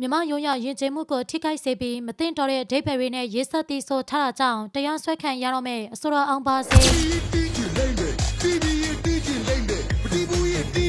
မြမရိုးရရင်ကျေးမှုကိုထိခိုက်စေပြီးမသိတော်တဲ့အဓိပ္ပာယ်တွေနဲ့ရေးဆက်တည်ဆိုထားတာကြောင့်တရားစွဲခံရတော့မယ်အစိုးရအောင်ပါစေတီးတီးချင်လိမ့်မယ်တီးတီးရင်တီးချင်လိမ့်မယ်မတီးဘူး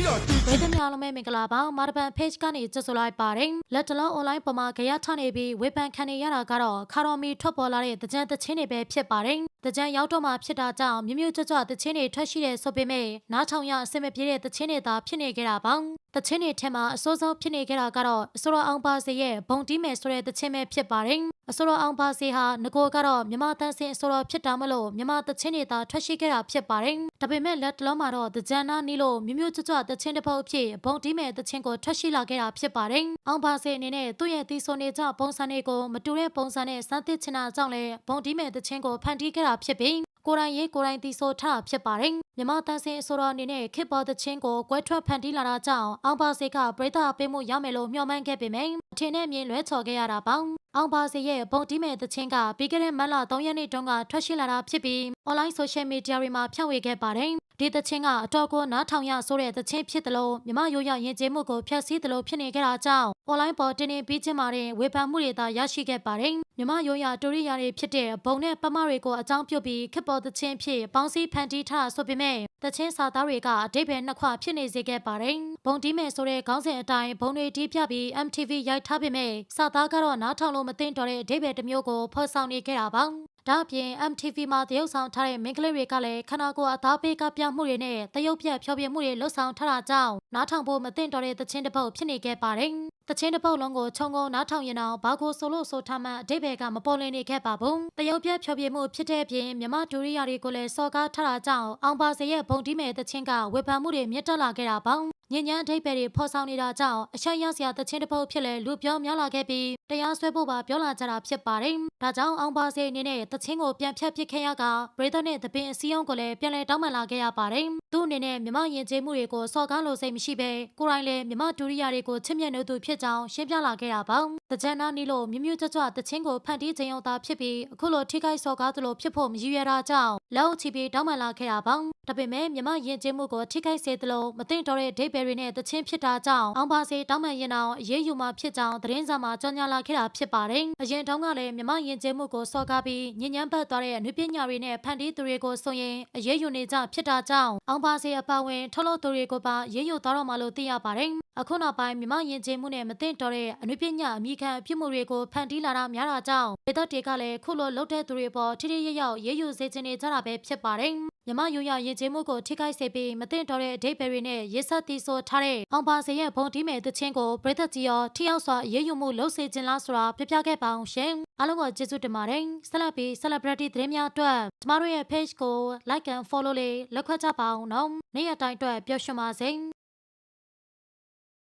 ရင်တီးတော့တီးဝေဒမြအားလုံးပဲမင်္ဂလာပါမာရပန် page ကနေကြိုဆိုလိုက်ပါတယ်လက်တလုံး online ပေါ်မှာကြရထနေပြီးဝေဖန်ခံနေရတာကတော့ခါတော်မီထွက်ပေါ်လာတဲ့တကြံတချင်းတွေပဲဖြစ်ပါတယ်တကြံရောက်တော့မှဖြစ်တာကြောင့်မြမျိုးကြွကြွတချင်းတွေထွက်ရှိတဲ့ဆိုပေမဲ့နားထောင်ရအဆင်မပြေတဲ့တချင်းတွေသာဖြစ်နေကြတာပါတချင်းတွေထဲမှာအစိုးဆုံးဖြစ်နေကြတာကတော့အစိုးရအောင်ပါစေရဲ့ဘုံတီးမယ်ဆိုတဲ့တချင်းပဲဖြစ်ပါတယ် အစိုးရအောင်ပါစေဟာငကိုကတော့မြမတန်းစင်အစိုးရဖြစ်တာမလို့မြမတချင်းတွေသာထွက်ရှိခဲ့တာဖြစ်ပါတယ်ဒါပေမဲ့လက်တလုံးမှာတော့တကြံနာနီးလို့မြမျိုးကြွကြွတချင်းတစ်ပုတ်အဖြစ်ဘုံတီးမယ်တချင်းကိုထွက်ရှိလာခဲ့တာဖြစ်ပါတယ်အောင်ပါစေအနေနဲ့သူ့ရဲ့တီဆိုနေကြပုံစံတွေကိုမတူတဲ့ပုံစံနဲ့စမ်းသစ်ချင်တာကြောင့်လဲဘုံတီးမယ်တချင်းကိုဖန်တီးခဲ့တာဖြစ်ပြီးကိုယ်တိုင်ရေးကိုယ်တိုင်တီဆိုထားဖြစ်ပါတယ်မြမတန်းစင်အစိုးရအနေနဲ့ခေတ်ပေါ်တချင်းကိုကွဲထွက်ဖန်တီးလာတာကြောင့်အောင်ပါစေကပရိသတ်ပေးမှုရမယ်လို့မျှော်မှန်းခဲ့ပေမယ့်အထင်နဲ့မြင်လွဲချော်ခဲ့ရတာပေါ့ အောင်ပါစေရဲ့ဘုံတီးမဲ့တချင်းကပြီးခဲ့တဲ့မတ်လ3ရက်နေ့တုန်းကထွက်ရှိလာတာဖြစ်ပြီး online social media တွေမှာဖြန့်ဝေခဲ့ပါတယ်ဒီတချင်းကအတော်ကိုနားထောင်ရဆိုတဲ့တချင်းဖြစ်တယ်လို့မြမရိုးရရင်ကျေးမှုကိုဖျက်ဆီးတယ်လို့ဖြစ်နေကြတာကြောင့် online ပေါ်တင်နေပြီးချင်းမာတဲ့ဝေဖန်မှုတွေသာရရှိခဲ့ပါတယ်မြမရိုးရတူရိယာတွေဖြစ်တဲ့ဘုံနဲ့ပမတွေကိုအကြောင်းပြုပြီးခက်ပေါ်တချင်းဖြစ်ပေါင်းစည်းဖန်တီးထားဆိုပေမဲ့တချင်းစာသားတွေကအတိတ်ပဲနှစ်ခွဖြစ်နေစေခဲ့ပါတယ်ဘုံတီးမဲ့ဆိုတဲ့ခေါင်းစဉ်အတိုင်းဘုံတွေတီးပြပြီး MTV ရိုက်ထားပေမဲ့စာသားကတော့နားထောင်လို့မသိတော့တဲ့အတိတ်ပဲတစ်မျိုးကိုဖော်ဆောင်နေခဲ့တာပါဒါအပြင် MTV မှာတရုပ်ဆောင်ထားတဲ့မိန်းကလေးတွေကလည်းခန္ဓာကိုယ်အသားပေးကပြမှုတွေနဲ့တရုပ်ပြတ်ဖြောပြမှုတွေလှုပ်ဆောင်ထားတာကြောင့်နားထောင်ဖို့မသင့်တော်တဲ့သချင်းတစ်ပုတ်ဖြစ်နေခဲ့ပါတယ်။ သချင်းတစ်ပုတ်လုံးကိုခြုံငုံနားထောင်ရင်တော့ဘာကိုဆိုလို့ဆိုထားမှအတိတ်ဘက်ကမပေါ်လည်နေခဲ့ပါဘူး။တရုပ်ပြတ်ဖြောပြမှုဖြစ်တဲ့အပြင်မြမဒူရိယာတွေကိုလည်းစော်ကားထားတာကြောင့်အောင်ပါစေရဲ့ဘုံတီးမဲ့သချင်းကဝေဖန်မှုတွေမြင့်တက်လာခဲ့တာပေါ့။ညဉ့်ညမ်းအထိပ်ပဲတွေဖော်ဆောင်နေတာကြောင့်အချက်ရစရာတချင်းတစ်ပုတ်ဖြစ်လဲလူပြောများလာခဲ့ပြီးတရားစွဲဖို့ပါပြောလာကြတာဖြစ်ပါတယ်။ဒါကြောင့်အောင်ပါစေအနေနဲ့တချင်းကိုပြန်ဖြတ်ပစ်ခဲ့ရကပရိသတ်နဲ့တပင်အစည်းအရုံးကိုလည်းပြန်လည်တောင်းပန်လာခဲ့ရပါတယ်။သူ့အနေနဲ့မြမယဉ်ကျေးမှုတွေကိုစော်ကားလို့စိတ်မရှိဘဲကိုယ်တိုင်လည်းမြမဒူရိယာတွေကိုချစ်မြတ်နိုးသူဖြစ်ကြောင်းရှင်းပြလာခဲ့တာပါ။တကြံနာနီလို့မြမြကြွကြွတချင်းကိုဖန်တီးခြင်းရောက်တာဖြစ်ပြီးအခုလိုထိခိုက်စော်ကားသလိုဖြစ်ဖို့မရည်ရွယ်တာကြောင့်လက်အုပ်ချပြီးတောင်းပန်လာခဲ့တာပါ။ဒါပေမဲ့မြမယဉ်ကျေးမှုကိုထိခိုက်စေသလိုမသိတော့တဲ့ဒိတ်ဘယ်တွေနဲ့တချင်းဖြစ်တာကြောင့်အောင်ပါစေတောင်းပန်ရင်အောင်အရေးယူမှဖြစ်ကြောင်းသတင်းစာမှာကြော်ညာလာခဲ့တာဖြစ်ပါတယ်။အရင်တုန်းကလည်းမြမယဉ်ကျေးမှုကိုစော်ကားပြီးညဉ့်ညမ်းပတ်သွားတဲ့အနုပညာတွေနဲ့ဖန်တီးသူတွေကိုဆိုရင်အရေးယူနေကြဖြစ်တာကြောင့်အောင်ပါစေအပါဝင်ထုတ်လို့သူတွေကိုပါရေးယူသွားတော့မှလို့သိရပါတယ်။အခုနောက်ပိုင်းမြမယဉ်ကျေးမှုနဲ့မသိတော့တဲ့အနုပညာအမိခံအဖြစ်မှုတွေကိုဖန်တီးလာတာများတာကြောင့်ဒေသတွေကလည်းခုလိုလှုပ်တဲ့သူတွေပေါ်ထိထိရရောက်ရေးယူစေချင်နေကြတာပဲဖြစ်ပါတယ်။မြမရိုးရရင်ကျေးမှုကိုထိခိုက်စေပြီးမသိတော့တဲ့အဓိပ္ပာယ်တွေနဲ့ရေးဆက်တီးဆိုထားတဲ့အောင်ပါစေရဲ့ဘုံတီးမဲ့တခြင်းကိုပြည်သက်ကြီးရောထိရောက်စွာရေးယူမှုလုပ်စေခြင်းလားဆိုတာပြပြခဲ့ပါအောင်ရှင်အားလုံးကိုကျေးဇူးတင်ပါတယ်ဆက်လက်ပြီး celebrity သတင်းများအတွက်ကျမတို့ရဲ့ page ကို like and follow လေးလုပ်ခတ်ကြပါအောင်နော်နေ့ရက်တိုင်းအတွက်ပျော်ရွှင်ပါစေ